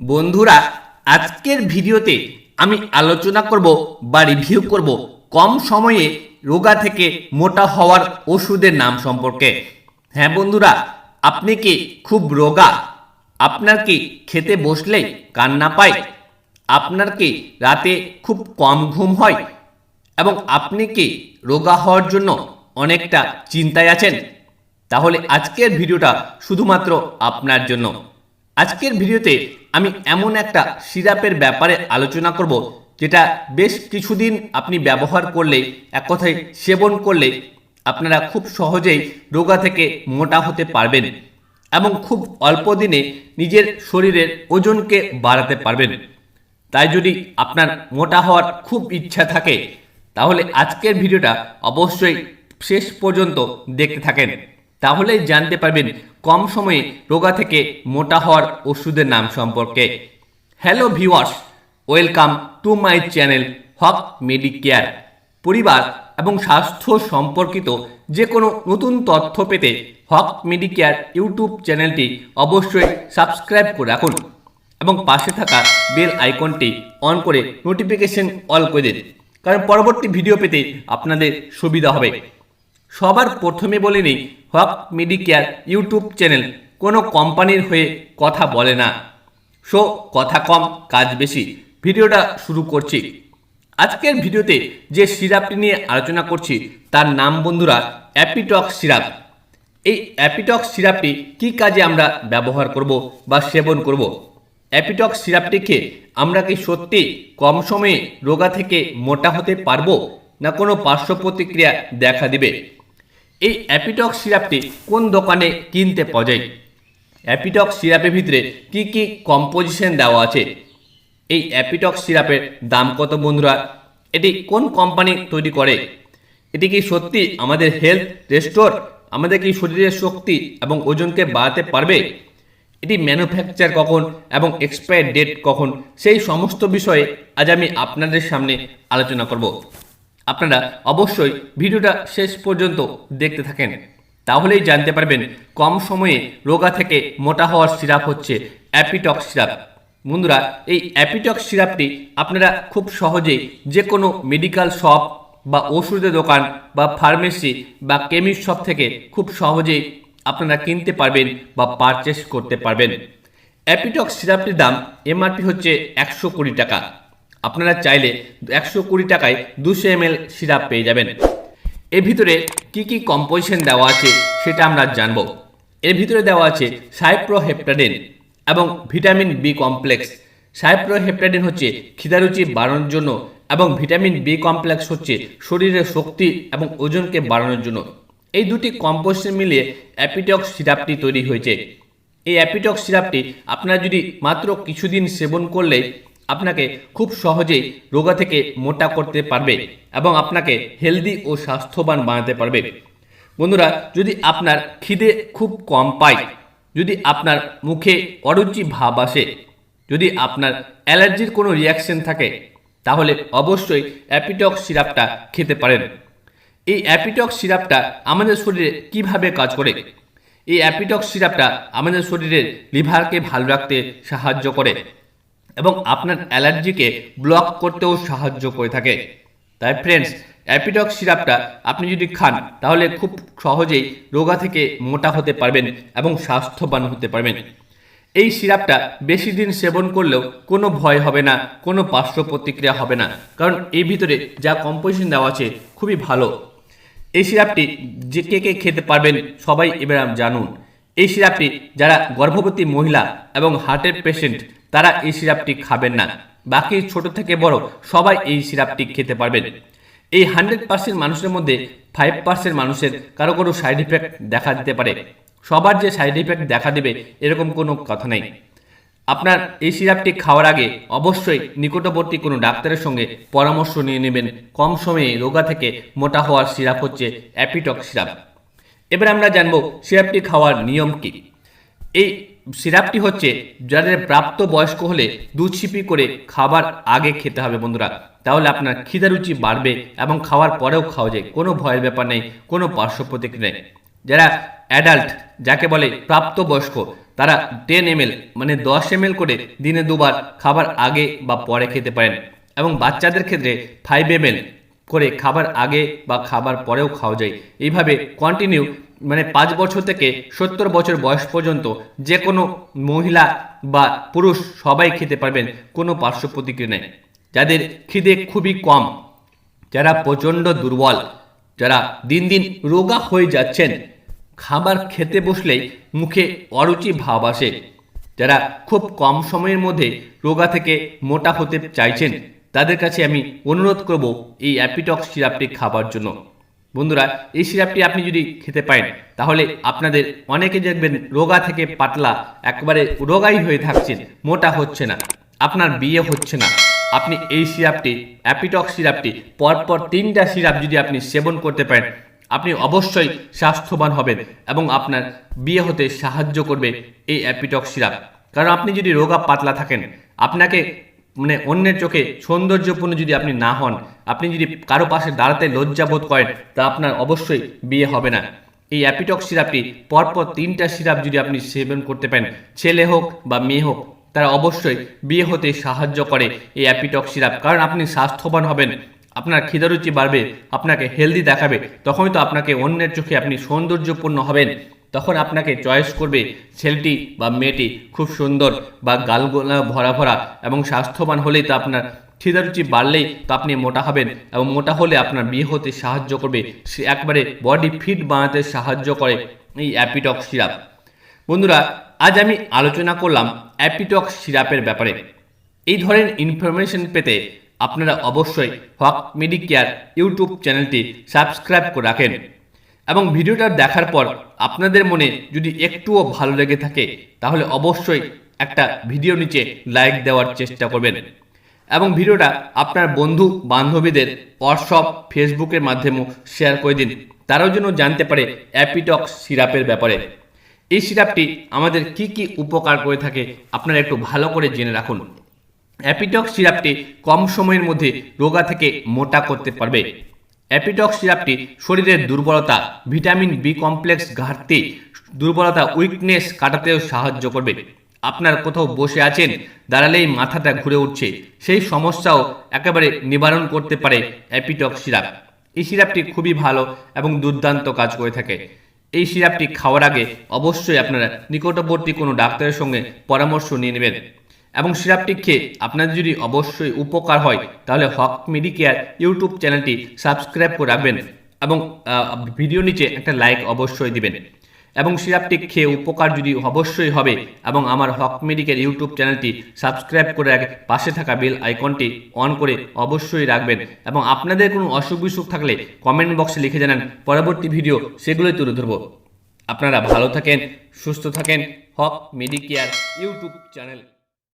বন্ধুরা, আজকের ভিডিওতে আমি আলোচনা করব বা রিভিউ করব কম সময়ে রোগা থেকে মোটা হওয়ার ওষুধের নাম সম্পর্কে। হ্যাঁ বন্ধুরা, আপনি কি খুব রোগা? আপনার কি খেতে বসলেই কান্না পায়? আপনার কি রাতে খুব কম ঘুম হয়? এবং আপনি কি রোগা হওয়ার জন্য অনেকটা চিন্তায় আছেন? তাহলে আজকের ভিডিওটা শুধুমাত্র আপনার জন্য। আজকের ভিডিওতে আমি এমন একটা সিরাপের ব্যাপারে আলোচনা করব, যেটা বেশ কিছুদিন আপনি ব্যবহার করলে, এক কথায় সেবন করলে আপনারা খুব সহজেই রোগা থেকে মোটা হতে পারবেন এবং খুব অল্প দিনে নিজের শরীরের ওজনকে বাড়াতে পারবেন। তাই যদি আপনার মোটা হওয়ার খুব ইচ্ছা থাকে, তাহলে আজকের ভিডিওটা অবশ্যই শেষ পর্যন্ত দেখতে থাকেন। তাহলেই জানতে পারবেন কম সময়ে রোগা থেকে মোটা হওয়ার ওষুধের নাম সম্পর্কে। Hello viewers, welcome to my channel Haque Medicare. পরিবার এবং স্বাস্থ্য সম্পর্কিত যে কোনো নতুন তথ্য পেতে হক মেডিকেয়ার ইউটিউব চ্যানেলটি অবশ্যই সাবস্ক্রাইব করে রাখুন এবং পাশে থাকা বেল আইকনটি অন করে নোটিফিকেশন অল করে দিন। কারণ পরবর্তী ভিডিও পেতে আপনাদের সুবিধা হবে। সবার প্রথমে বলে নিই হক মেডিকেয়ার ইউটিউব চ্যানেল কোনো কোম্পানির হয়ে কথা বলে না। সো, কথা কম, কাজ বেশি, ভিডিওটা শুরু করছি। আজকের ভিডিওতে যে সিরাপটি নিয়ে আলোচনা করছি, তার নাম বন্ধুরা অ্যাপিটক্স সিরাপ। এই অ্যাপিটক্স সিরাপটি কি কাজে আমরা ব্যবহার করব বা সেবন করব? অ্যাপিটক্স সিরাপটি খেয়ে আমরা কি সত্যি কম সময়ে রোগা থেকে মোটা হতে পারব, না কোনো পার্শ্ব প্রতিক্রিয়া দেখা দিবে? এই অ্যাপিটক্স সিরাপটি কোন দোকানে কিনতে পাওয়া যায় অ্যাপিটক্স সিরাপের ভিতরে কি কি কম্পোজিশন দেওয়া আছে? এই অ্যাপিটক্স সিরাপের দাম কত বন্ধুরা? এটি কোন কোম্পানি তৈরি করে? এটি কি সত্যি আমাদের হেলথ রেস্টোর আমাদের কি শরীরের শক্তি এবং ওজনকে বাড়াতে পারবে? এটি ম্যানুফ্যাকচার কখন এবং এক্সপায়ার ডেট কখন? সেই সমস্ত বিষয়ে আজ আমি আপনাদের সামনে আলোচনা করব। আপনারা অবশ্যই ভিডিওটা শেষ পর্যন্ত দেখতে থাকেন। তাহলেই জানতে পারবেন, কম সময়ে রোগা থেকে মোটা হওয়ার সিরাপ হচ্ছে অ্যাপিটক্স সিরাপ। বন্ধুরা, এই অ্যাপিটক্স সিরাপটি আপনারা খুব সহজেই যে কোনো মেডিকেল শপ বা ওষুধের দোকান বা ফার্মেসি বা কেমিস্ট শপ থেকে খুব সহজেই আপনারা কিনতে পারবেন বা পারচেস করতে পারবেন। অ্যাপিটক্স সিরাপটির দাম এমআরপি হচ্ছে একশো কুড়ি টাকা। আপনারা চাইলে একশো কুড়ি টাকায় দুশো এম এল সিরাপ পেয়ে যাবেন। এর ভিতরে কি কি কম্পোজিশন দেওয়া আছে সেটা আমরা জানব। এর ভিতরে দেওয়া আছে সাইপ্রোহেপটাডিন এবং ভিটামিন বি কমপ্লেক্স সাইপ্রোহেপটাডিন হচ্ছে খিদারুচি বাড়ানোর জন্য এবং ভিটামিন বি কমপ্লেক্স হচ্ছে শরীরের শক্তি এবং ওজনকে বাড়ানোর জন্য। এই দুটি কম্পোজিশন মিলিয়ে অ্যাপিটক্স সিরাপটি তৈরি হয়েছে। এই অ্যাপিটক্স সিরাপটি আপনারা যদি মাত্র কিছুদিন সেবন করলে আপনাকে খুব সহজেই রোগা থেকে মোটা করতে পারবে এবং আপনাকে হেলদি ও স্বাস্থ্যবান বানাতে পারবে। বন্ধুরা, যদি আপনার খিদে খুব কম পায়, যদি আপনার মুখে অরুচি ভাব আসে, যদি আপনার অ্যালার্জির কোনো রিয়াকশন থাকে, তাহলে অবশ্যই অ্যাপিটক্স সিরাপটা খেতে পারেন। এই অ্যাপিটক্স সিরাপটা আমাদের শরীরে কীভাবে কাজ করে? এই অ্যাপিটক্স সিরাপটা আমাদের শরীরের লিভারকে ভালো রাখতে সাহায্য করে। এবং আপনার অ্যালার্জিকে ব্লক করতেও সাহায্য করে থাকে। তাই ফ্রেন্ডস অ্যাপিটক্স সিরাপটা আপনি যদি খান, তাহলে খুব সহজেই রোগা থেকে মোটা হতে পারবেন এবং স্বাস্থ্যবান হতে পারবেন। এই সিরাপটা বেশি দিন সেবন করলেও কোনো ভয় হবে না, কোনো পার্শ্ব প্রতিক্রিয়া হবে না, কারণ এই ভিতরে যা কম্পোজিশন দেওয়া আছে খুবই ভালো। এই সিরাপটি যে কে কে খেতে পারবেন সবাই এবার জানুন। এই সিরাপটি যারা গর্ভবতী মহিলা এবং হার্টের পেশেন্ট, তারা এই সিরাপটি খাবেন না। বাকি ছোট থেকে বড় সবাই এই সিরাপটি খেতে পারবেন। এই হান্ড্রেড পার্সেন্ট মানুষের মধ্যে ফাইভ পার্সেন্ট মানুষের কারও কোনো সাইড ইফেক্ট দেখা দিতে পারে। সবার যে সাইড ইফেক্ট দেখা দেবে এরকম কোনো কথা নেই। আপনার এই সিরাপটি খাওয়ার আগে অবশ্যই নিকটবর্তী কোনো ডাক্তারের সঙ্গে পরামর্শ নিয়ে নেবেন। কম সময়ে রোগা থেকে মোটা হওয়ার সিরাপ হচ্ছে অ্যাপিটক সিরাপ। এবার আমরা জানব সিরাপটি খাওয়ার নিয়ম কি। এই সিরাপটি হচ্ছে যাদের প্রাপ্ত বয়স্ক হলে দু ছিপি করে খাবার আগে খেতে হবে বন্ধুরা। তাহলে আপনার খিদা রুচি বাড়বে এবং খাওয়ার পরেও খাওয়া যায়। কোনো ভয়ের ব্যাপার নেই, কোনো পার্শ্ব প্রতিক্রিয়া নেই। যারা অ্যাডাল্ট, যাকে বলে প্রাপ্তবয়স্ক তারা টেন এম মানে দশ এম করে দিনে দুবার খাবার আগে বা পরে খেতে পারেন। এবং বাচ্চাদের ক্ষেত্রে ফাইভ এম করে খাবার আগে বা খাবার পরেও খাওয়া যায়। এইভাবে কন্টিনিউ মানে পাঁচ বছর থেকে সত্তর বছর বয়স পর্যন্ত যে কোনো মহিলা বা পুরুষ সবাই খেতে পারবেন, কোনো পার্শ্ব প্রতিক্রিয়া নেই। যাদের খিদে খুবই কম, যারা প্রচণ্ড দুর্বল, যারা দিন দিন রোগা হয়ে যাচ্ছেন, খাবার খেতে বসলেই মুখে অরুচি ভাব আসে। যারা খুব কম সময়ের মধ্যে রোগা থেকে মোটা হতে চাইছেন তাদের কাছে আমি অনুরোধ করব এই অ্যাপিটক্স সিরাপটি খাবার জন্য। বন্ধুরা, এই সিরাপটি আপনি যদি খেতে পারেন, তাহলে আপনাদের অনেকে দেখবেন রোগা থেকে পাতলা, একবারে রোগাই হয়ে থাকছেন, মোটা হচ্ছে না, আপনার বিয়ে হচ্ছে না। আপনি এই সিরাপটি অ্যাপিটক্স সিরাপটি, পরপর তিনটা সিরাপ যদি আপনি সেবন করতে পারেন, আপনি অবশ্যই স্বাস্থ্যবান হবেন এবং আপনার বিয়ে হতে সাহায্য করবে এই অ্যাপিটক্স সিরাপ। কারণ আপনি যদি রোগা পাতলা থাকেন, আপনাকে মানে অন্যের চোখে সৌন্দর্যপূর্ণ যদি আপনি না হন, আপনি যদি কারও পাশে দাঁড়াতে লজ্জাবোধ করেন, তা আপনার অবশ্যই বিয়ে হবে না। এই অ্যাপিটক্স সিরাপটি পরপর তিনটা সিরাপ যদি আপনি সেবন করতে পারেন, ছেলে হোক বা মেয়ে হোক, তারা অবশ্যই বিয়ে হতে সাহায্য করে এই অ্যাপিটক্স সিরাপ। কারণ আপনি স্বাস্থ্যবান হবেন, আপনার খিদারুচি বাড়বে, আপনাকে হেলদি দেখাবে, তখনই তো আপনাকে অন্যের চোখে আপনি সৌন্দর্যপূর্ণ হবেন। তখন আপনাকে চয়েস করবে ছেলেটি বা মেয়েটি। খুব সুন্দর বা গালগোলা ভরা ভরা এবং স্বাস্থ্যবান হলেই তো আপনার খিদারুচি বাড়লেই তো আপনি মোটা হবেন এবং মোটা হলে আপনার বিয়ে হতে সাহায্য করবে। সে একবারে বডি ফিট বানাতে সাহায্য করে এই অ্যাপিটক্স সিরাপ বন্ধুরা, আজ আমি আলোচনা করলাম অ্যাপিটক্স সিরাপের ব্যাপারে। এই ধরনের ইনফরমেশন পেতে আপনারা অবশ্যই হক মেডিকেয়ার ইউটিউব চ্যানেলটি সাবস্ক্রাইব করে রাখেন। এবং ভিডিওটা দেখার পর আপনাদের মনে যদি একটুও ভালো লেগে থাকে, তাহলে অবশ্যই একটা ভিডিও নিচে লাইক দেওয়ার চেষ্টা করবেন। এবং ভিডিওটা আপনার বন্ধু, বান্ধবীদের হোয়াটসঅ্যাপ ফেসবুকের মাধ্যমেও শেয়ার করে দিন। তারাও যেন জানতে পারে অ্যাপিটক্স সিরাপের ব্যাপারে। এই সিরাপটি আমাদের কি কি উপকার করে থাকে, আপনারা একটু ভালো করে জেনে রাখুন। অ্যাপিটক্স সিরাপটি কম সময়ের মধ্যে রোগা থেকে মোটা করতে পারবে। অ্যাপিটক্স সিরাপটি শরীরের দুর্বলতা, ভিটামিন বি কমপ্লেক্স ঘাটতি, দুর্বলতা, উইকনেস কাটাতেও সাহায্য করবে। আপনার কোথাও বসে আছেন, দাঁড়ালেই মাথাটা ঘুরে উঠছে, সেই সমস্যাও একেবারে নিবারণ করতে পারে অ্যাপিটক্স সিরাপ এই সিরাপটি খুবই ভালো এবং দুর্দান্ত কাজ করে থাকে। এই সিরাপটি খাওয়ার আগে অবশ্যই আপনারা নিকটবর্তী কোনো ডাক্তারের সঙ্গে পরামর্শ নিয়ে নেবেন। এবং সিরাপটি খেয়ে আপনাদের যদি অবশ্যই উপকার হয়, তাহলে হক মেডিকেয়ার ইউটিউব চ্যানেলটি সাবস্ক্রাইব করে রাখবেন এবং ভিডিও নিচে একটা লাইক অবশ্যই দিবেন। এবং সিরাপটি খেয়ে উপকার যদি অবশ্যই হবে এবং আমার হক মেডিকেল ইউটিউব চ্যানেলটি সাবস্ক্রাইব করে রাখে, পাশে থাকা বেল আইকনটি অন করে অবশ্যই রাখবেন। এবং আপনাদের কোনো অসুখ বিসুখ থাকলে কমেন্ট বক্সে লিখে জানান, পরবর্তী ভিডিও সেগুলোই তুলে ধরবো। আপনারা ভালো থাকেন, সুস্থ থাকেন, হক মেডিকেয়ার ইউটিউব চ্যানেল।